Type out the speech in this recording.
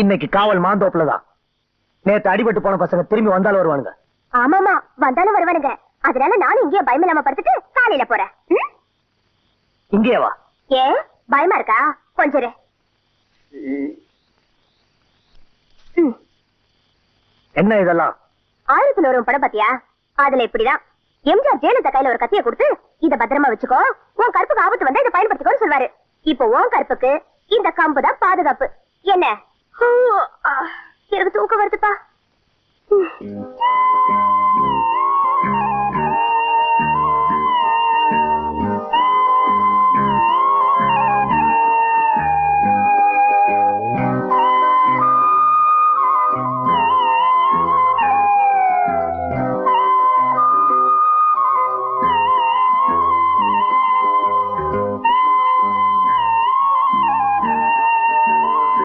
இன்னைக்கு காவல் மாந்தோப்புல தான். நேத்து அடிபட்டு போன பசங்க திரும்பி வந்தாலும் வருவானுங்க. ஆமாமா வந்தாலும் வருவானுங்க. அதனால நானும் இங்கேயே பயம் இல்லாம படுத்துட்டு காலையில போறேன்? இங்கேயே வா. ஏன் பயமா இருக்கா? கொஞ்சம். என்ன இதெல்லாம்? ஆயிரத்துல ஒரு படம் பாத்தியா? அதுல இப்படிதான். எம்ஜிஆர் ஜெயலலிதா கையில ஒரு கத்திய கொடுத்து இத பத்திரமா வச்சுக்கோ. உன் கருப்புக்கு ஆபத்து வந்தா இதை பயன்படுத்திக்கோன்னு சொல்வாரு. இப்போ உன் கருப்புக்கு இந்த கம்பு தான் பாதுகாப்பு. என்ன? எனக்கு தூக்கம் வருதுப்பா ம்.